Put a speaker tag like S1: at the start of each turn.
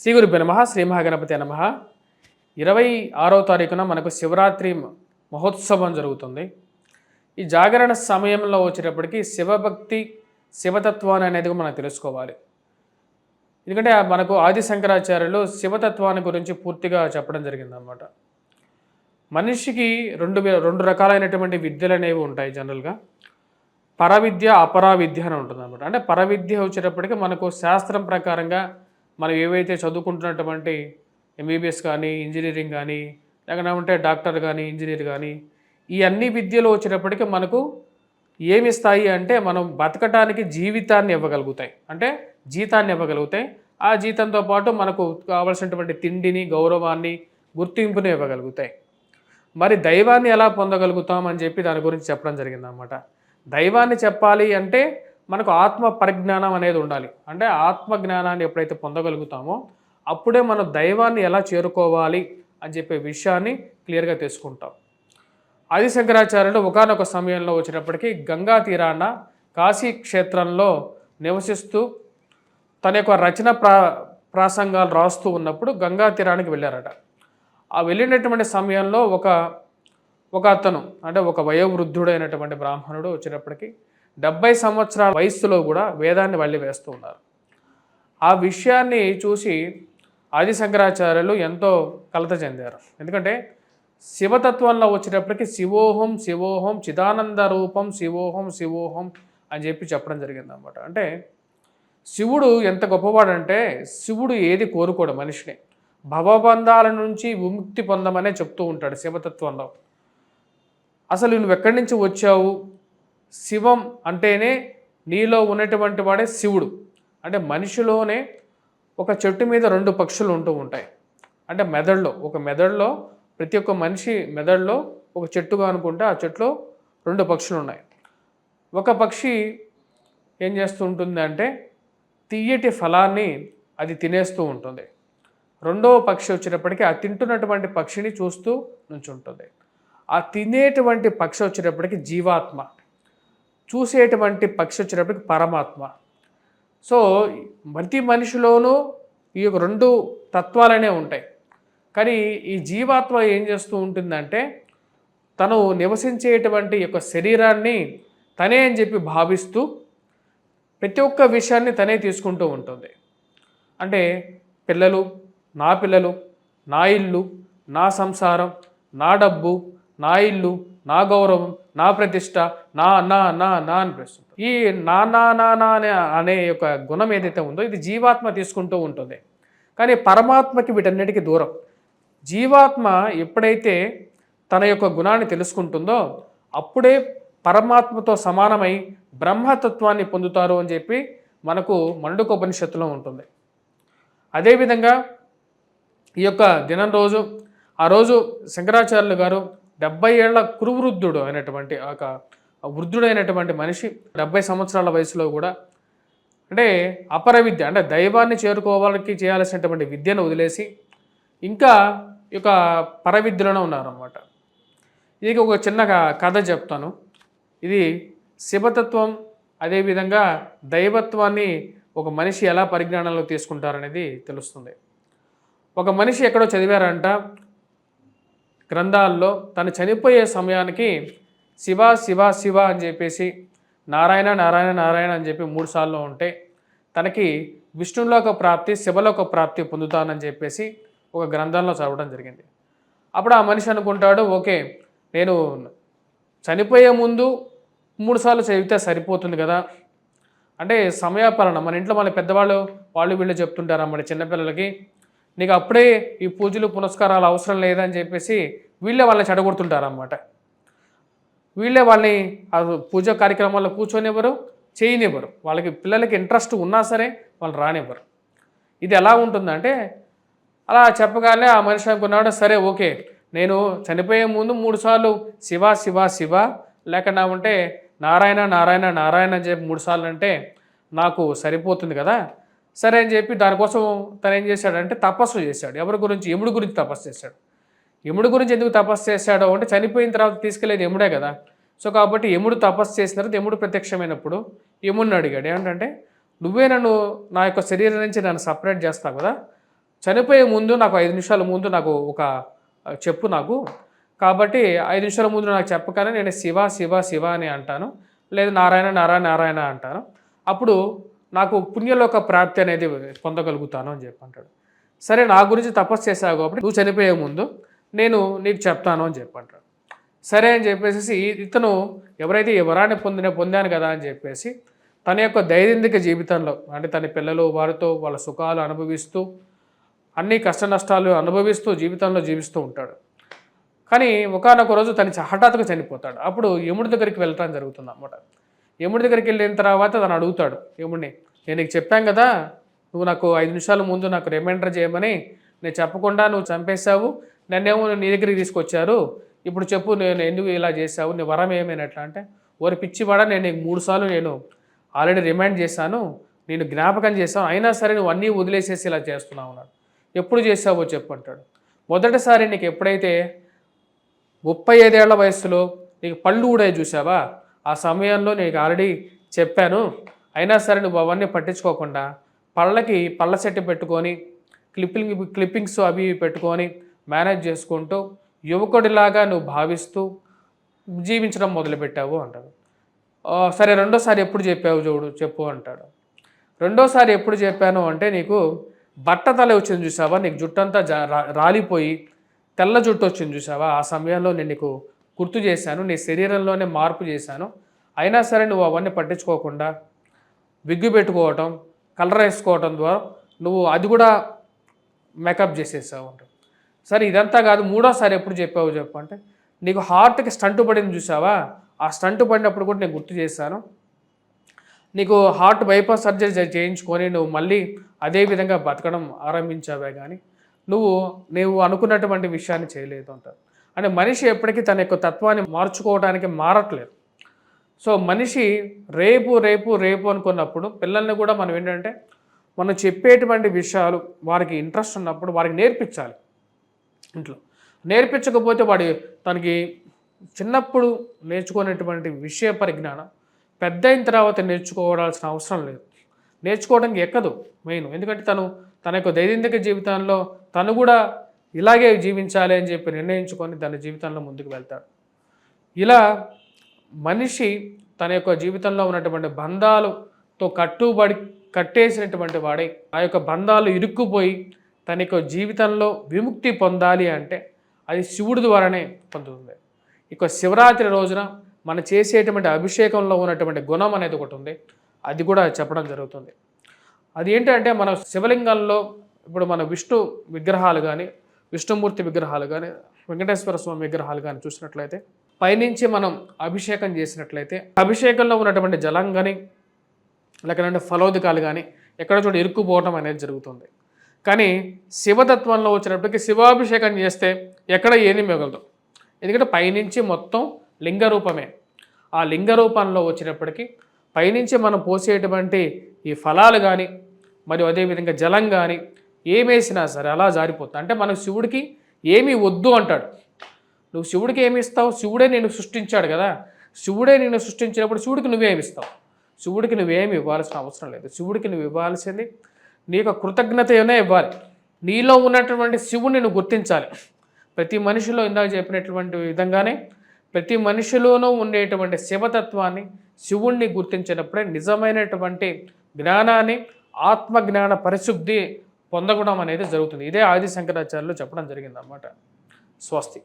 S1: శ్రీ గురుభ్య నమ శ్రీ మహాగణపతి నమ. ఇరవై ఆరో తారీఖున మనకు శివరాత్రి మహోత్సవం జరుగుతుంది. ఈ జాగరణ సమయంలో వచ్చేటప్పటికి శివభక్తి శివతత్వాన్ని అనేది మనం తెలుసుకోవాలి. ఎందుకంటే మనకు ఆది శంకరాచార్యులు శివతత్వాన్ని గురించి పూర్తిగా చెప్పడం జరిగిందనమాట మనిషికి రెండు రెండు రకాలైనటువంటి విద్యలు అనేవి ఉంటాయి జనరల్గా. పరవిద్య అపరావిద్య అని ఉంటుంది అనమాట అంటే పరవిద్య వచ్చేటప్పటికి మనకు శాస్త్రం ప్రకారంగా మనం ఏవైతే చదువుకుంటున్నటువంటి ఎంబీబీఎస్ కానీ ఇంజనీరింగ్ కానీ లేకపోతే ఉంటే డాక్టర్ కానీ ఇంజనీర్ కానీ ఈ అన్ని విద్యలు వచ్చినప్పటికీ మనకు ఏమి ఇస్తాయి అంటే మనం బతకటానికి జీవితాన్ని ఇవ్వగలుగుతాయి. అంటే జీతాన్ని ఇవ్వగలుగుతాయి. ఆ జీతంతో పాటు మనకు కావలసినటువంటి తిండిని గౌరవాన్ని గుర్తింపుని ఇవ్వగలుగుతాయి. మరి దైవాన్ని ఎలా పొందగలుగుతాం అని చెప్పి దాని గురించి చెప్పడం జరిగిందనమాట దైవాన్ని చెప్పాలి అంటే మనకు ఆత్మ పరిజ్ఞానం అనేది ఉండాలి. అంటే ఆత్మ జ్ఞానాన్ని ఎప్పుడైతే పొందగలుగుతామో అప్పుడే మనం దైవాన్ని ఎలా చేరుకోవాలి అని చెప్పే విషయాన్ని క్లియర్గా తెలుసుకుంటాం. ఆది శంకరాచార్యులు ఒకనొక సమయంలో వచ్చినప్పటికీ గంగా తీరాన కాశీ క్షేత్రంలో నివసిస్తూ తన యొక్క రచన ప్రా ప్రాసంగాలు రాస్తూ ఉన్నప్పుడు గంగా తీరానికి వెళ్ళారట. ఆ వెళ్ళినటువంటి సమయంలో ఒక ఒక అతను అంటే ఒక వయోవృద్ధుడైనటువంటి బ్రాహ్మణుడు వచ్చినప్పటికీ డెబ్బై సంవత్సరాల వయస్సులో కూడా వేదాన్ని వల్లి వేస్తూ ఉన్నారు. ఆ విషయాన్ని చూసి ఆది శంకరాచార్యులు ఎంతో కలత చెందారు. ఎందుకంటే శివతత్వంలో వచ్చేటప్పటికి శివోహం శివోహం చిదానంద రూపం శివోహం శివోహం అని చెప్పి చెప్పడం జరిగింది అనమాట అంటే శివుడు ఎంత గొప్పవాడంటే శివుడు ఏది కోరుకోడు మనిషిని. భవబంధాల నుంచి విముక్తి పొందమనే చెప్తూ ఉంటాడు శివతత్వంలో. అసలు నువ్వు ఎక్కడి నుంచి వచ్చావు? శివం అంటేనే నీలో ఉన్నటువంటి వాడే శివుడు. అంటే మనిషిలోనే ఒక చెట్టు మీద రెండు పక్షులు ఉంటూ ఉంటాయి. అంటే మెదడులో ఒక మెదడులో ప్రతి ఒక్క మనిషి మెదడులో ఒక చెట్టుగా అనుకుంటే ఆ చెట్టులో రెండు పక్షులు ఉన్నాయి. ఒక పక్షి ఏం చేస్తూ ఉంటుంది అంటే తీయటి ఫలాన్ని అది తినేస్తూ ఉంటుంది. రెండవ పక్షి వచ్చేటప్పటికి ఆ తింటున్నటువంటి పక్షిని చూస్తూ నుంచుంటుంది. ఆ తినేటువంటి పక్షి వచ్చేటప్పటికి జీవాత్మ. చూసేటువంటి పక్షి వచ్చినప్పటికి పరమాత్మ. సో ప్రతి మనిషిలోనూ ఈ యొక్క రెండు తత్వాలనే ఉంటాయి. కానీ ఈ జీవాత్మ ఏం చేస్తూ ఉంటుందంటే తను నివసించేటువంటి యొక్క శరీరాన్ని తనే అని చెప్పి భావిస్తూ ప్రతి ఒక్క విషయాన్ని తనే తీసుకుంటూ ఉంటుంది. అంటే పిల్లలు నా పిల్లలు నా ఇల్లు నా సంసారం నా డబ్బు నా ఇల్లు నా గౌరవం నా ప్రతిష్ట నా నా నా నా అనిపిస్తుంది ఈ నా నా నా నా అనే అనే యొక్క గుణం ఏదైతే ఉందో ఇది జీవాత్మ తీసుకుంటూ ఉంటుంది. కానీ పరమాత్మకి వీటన్నిటికీ దూరం. జీవాత్మ ఎప్పుడైతే తన యొక్క గుణాన్ని తెలుసుకుంటుందో అప్పుడే పరమాత్మతో సమానమై బ్రహ్మతత్వాన్ని పొందుతారు అని చెప్పి మనకు మండుక ఉపనిషత్తులో ఉంటుంది. అదేవిధంగా ఈ యొక్క దినం రోజు ఆ రోజు శంకరాచార్యులు గారు డెబ్బై ఏళ్ళ కురువృద్ధుడు అయినటువంటి ఒక వృద్ధుడైనటువంటి మనిషి డెబ్బై సంవత్సరాల వయసులో కూడా అంటే అపర విద్య అంటే దైవాన్ని చేరుకోవాలకి చేయాల్సినటువంటి విద్యను వదిలేసి ఇంకా ఈ యొక్క పరవిద్యలోనే ఉన్నారన్నమాట. ఇది ఒక చిన్న కథ చెప్తాను. ఇది శివతత్వం అదేవిధంగా దైవత్వాన్ని ఒక మనిషి ఎలా పరిజ్ఞానంలో తీసుకుంటారనేది తెలుస్తుంది. ఒక మనిషి ఎక్కడో చదివారంట గ్రంథాల్లో తను చనిపోయే సమయానికి శివ శివ శివ అని చెప్పేసి నారాయణ నారాయణ నారాయణ అని చెప్పి మూడు సార్లు ఉంటే తనకి విష్ణులోక ప్రాప్తి శివలోక ప్రాప్తి పొందుతానని చెప్పేసి ఒక గ్రంథంలో చదవడం జరిగింది. అప్పుడు ఆ మనిషి అనుకుంటాడు ఓకే నేను చనిపోయే ముందు మూడు సార్లు చదివితే సరిపోతుంది కదా. అంటే సమయాపాలన మన ఇంట్లో మన పెద్దవాళ్ళు వాళ్ళు వీళ్ళు చెప్తుంటారు మన చిన్నపిల్లలకి. నీకు అప్పుడే ఈ పూజలు పునస్కారాలు అవసరం లేదని చెప్పేసి వీళ్ళే వాళ్ళని చెడగొడుతుంటారు అన్నమాట వీళ్ళే వాళ్ళని ఆ పూజ కార్యక్రమాల్లో కూర్చొనివ్వరు చేయనివ్వరు. వాళ్ళకి పిల్లలకి ఇంట్రెస్ట్ ఉన్నా సరే వాళ్ళు రానివ్వరు. ఇది ఎలా ఉంటుందంటే అలా చెప్పగానే ఆ మనిషి అనుకున్నాడు సరే ఓకే నేను చనిపోయే ముందు మూడుసార్లు శివ శివ శివ లేకుండా ఉంటే నారాయణ నారాయణ నారాయణ అని చెప్పి మూడుసార్లు అంటే నాకు సరిపోతుంది కదా సరే అని చెప్పి దానికోసం తను ఏం చేశాడంటే తపస్సు చేశాడు. ఎవరి గురించి? యముడి గురించి తపస్సు చేశాడు. యముడి గురించి ఎందుకు తపస్సు చేశాడో అంటే చనిపోయిన తర్వాత తీసుకెళ్ళేది యముడే కదా. సో కాబట్టి యముడు తపస్సు చేసిన తర్వాత యముడు ప్రత్యక్షమైనప్పుడు యముడిని అడిగాడు. ఏమంటే నువ్వే నన్ను నా యొక్క శరీరం నుంచి నన్ను సపరేట్ చేస్తావు కదా. చనిపోయే ముందు నాకు ఐదు నిమిషాల ముందు నాకు ఒక చెప్పు నాకు. కాబట్టి ఐదు నిమిషాల ముందు నాకు చెప్పగానే నేను శివ శివ శివ అని అంటాను. లేదు నారాయణ నారాయణ నారాయణ అంటాను. అప్పుడు నాకు పుణ్యలోక ప్రాప్తి అనేది పొందగలుగుతాను అని చెప్పి అంటాడు. సరే నా గురించి తపస్సు చేశావు కాబట్టి నువ్వు చనిపోయే ముందు నేను నీకు చెప్తాను అని చెప్పి అంటాడు. సరే అని చెప్పేసి ఇతను ఎవరైతే ఈ వరాన్ని పొందిన పొందాను కదా అని చెప్పేసి తన యొక్క దైనందిక జీవితంలో అంటే తన పిల్లలు వారితో వాళ్ళ సుఖాలు అనుభవిస్తూ అన్ని కష్ట నష్టాలు అనుభవిస్తూ జీవితంలో జీవిస్తూ ఉంటాడు. కానీ ఒకనొక రోజు తను హఠాత్తుగా చనిపోతాడు. అప్పుడు యముడి దగ్గరికి వెళ్ళటం జరుగుతుంది అన్నమాట యముడి దగ్గరికి వెళ్ళిన తర్వాత తను అడుగుతాడు యముడిని నేను నీకు చెప్పాను కదా నువ్వు నాకు ఐదు నిమిషాల ముందు నాకు రిమైండర్ చేయమని నేను చెప్పకుండా నువ్వు చంపేశావు నన్నేమో నీ దగ్గరికి తీసుకొచ్చారు ఇప్పుడు చెప్పు నేను ఎందుకు ఇలా చేశావు నీ వరం ఏమైనా ఎట్లా? అంటే ఓరి పిచ్చివాడ నేను నీకు మూడుసార్లు నేను ఆల్రెడీ రిమైండ్ చేశాను నేను జ్ఞాపకం చేశాను అయినా సరే నువ్వు అన్నీ వదిలేసేసి ఇలా చేస్తున్నావు అన్నాడు. ఎప్పుడు చేసావో చెప్పు అంటాడు. మొదటిసారి నీకు ఎప్పుడైతే ముప్పై ఐదేళ్ళ వయసులో నీకు పళ్ళు కూడా చూసావా ఆ సమయంలో నీకు ఆల్రెడీ చెప్పాను. అయినా సరే నువ్వు అవన్నీ పట్టించుకోకుండా పళ్ళకి పళ్ళ సెట్ పెట్టుకొని క్లిప్పింగ్ క్లిప్పింగ్స్ అవి ఇవి పెట్టుకొని మేనేజ్ చేసుకుంటూ యువకుడిలాగా నువ్వు భావిస్తూ జీవించడం మొదలుపెట్టావు అంటాడు. సరే రెండోసారి ఎప్పుడు చెప్పావు చూడు చెప్పు అంటాడు. రెండోసారి ఎప్పుడు చెప్పాను అంటే నీకు బట్టతల వచ్చింది చూసావా? నీకు జుట్టంతా జా రాలిపోయి తెల్ల జుట్టు వచ్చింది చూసావా? ఆ సమయంలో నేను నీకు గుర్తు చేశాను నీ శరీరంలోనే మార్పు చేశాను. అయినా సరే నువ్వు అవన్నీ పట్టించుకోకుండా విగ్గు పెట్టుకోవటం కలర్ వేసుకోవటం ద్వారా నువ్వు అది కూడా మేకప్ చేసేసావు అంట. సరే ఇదంతా కాదు మూడోసారి ఎప్పుడు చెప్పావు చెప్పు అంటే నీకు హార్ట్కి స్టంట్ పడింది చూసావా? ఆ స్టంట్ పడినప్పుడు కూడా నేను గుర్తు చేశాను. నీకు హార్ట్ బైపాస్ సర్జరీ చేయించుకొని నువ్వు మళ్ళీ అదే విధంగా బతకడం ఆరంభించావే కానీ నువ్వు నువ్వు అనుకున్నటువంటి విషయాన్ని చేయలేదు అంటారు అంటే మనిషి ఎప్పటికీ తన యొక్క తత్వాన్ని మార్చుకోవడానికి మారట్లేదు. సో మనిషి రేపు రేపు రేపు అనుకున్నప్పుడు పిల్లల్ని కూడా మనం ఏంటంటే మనం చెప్పేటువంటి విషయాలు వారికి ఇంట్రెస్ట్ ఉన్నప్పుడు వారికి నేర్పించాలి. ఇంట్లో నేర్పించకపోతే వాడి తనకి చిన్నప్పుడు నేర్చుకునేటువంటి విషయ పరిజ్ఞానం పెద్ద అయిన తర్వాత నేర్చుకోవాల్సిన అవసరం లేదు. నేర్చుకోవడానికి ఎక్కదు మెయిన్. ఎందుకంటే తను తన యొక్క దైనందిక జీవితంలో తను కూడా ఇలాగే జీవించాలి అని చెప్పి నిర్ణయించుకొని తన జీవితంలో ముందుకు వెళ్తాడు. ఇలా మనిషి తన యొక్క జీవితంలో ఉన్నటువంటి బంధాలతో కట్టుబడి కట్టేసినటువంటి వాడే ఆ యొక్క బంధాలు ఇరుక్కుపోయి తన యొక్క జీవితంలో విముక్తి పొందాలి అంటే అది శివుడి ద్వారానే పొందుతుంది. ఇక శివరాత్రి రోజున మనం చేసేటువంటి అభిషేకంలో ఉన్నటువంటి గుణం అనేది ఒకటి ఉంది. అది కూడా చెప్పడం జరుగుతుంది. అది ఏంటంటే మన శివలింగంలో ఇప్పుడు మన విష్ణు విగ్రహాలు కానీ విష్ణుమూర్తి విగ్రహాలు కానీ వెంకటేశ్వర స్వామి విగ్రహాలు కానీ చూసినట్లయితే పైనుంచి మనం అభిషేకం చేసినట్లయితే అభిషేకంలో ఉన్నటువంటి జలం కానీ లేకపోతే ఫలోదికాలు కానీ ఎక్కడ చోట ఇరుక్కుపోవటం అనేది జరుగుతుంది. కానీ శివతత్వంలో వచ్చినప్పటికీ శివాభిషేకం చేస్తే ఎక్కడ ఏమీ మిగలదు. ఎందుకంటే పైనుంచి మొత్తం లింగ రూపమే ఆ లింగ రూపంలో వచ్చినప్పటికీ పైనుంచి మనం పోసేటువంటి ఈ ఫలాలు కానీ మరియు అదేవిధంగా జలం కానీ ఏమేసినా సరే అలా జారిపోతుంది అంటే మనం శివుడికి ఏమీ వద్దు అంటాడు. నువ్వు శివుడికి ఏమి ఇస్తావు? శివుడే నేను సృష్టించాడు కదా. శివుడే నేను సృష్టించినప్పుడు శివుడికి నువ్వేమి ఇస్తావు? శివుడికి నువ్వేమి ఇవ్వాల్సిన అవసరం లేదు. శివుడికి నువ్వు ఇవ్వాల్సింది నీ యొక్క కృతజ్ఞతనే ఇవ్వాలి. నీలో ఉన్నటువంటి శివుడిని నువ్వు గుర్తించాలి. ప్రతి మనిషిలో ఇందాక చెప్పినటువంటి విధంగానే ప్రతి మనిషిలోనూ ఉండేటువంటి శివతత్వాన్ని శివుణ్ణి గుర్తించినప్పుడే నిజమైనటువంటి జ్ఞానాన్ని ఆత్మజ్ఞాన పరిశుద్ధి పొందగడం అనేది జరుగుతుంది. ఇదే ఆది శంకరాచార్యులు చెప్పడం జరిగింది అన్నమాట స్వస్తి.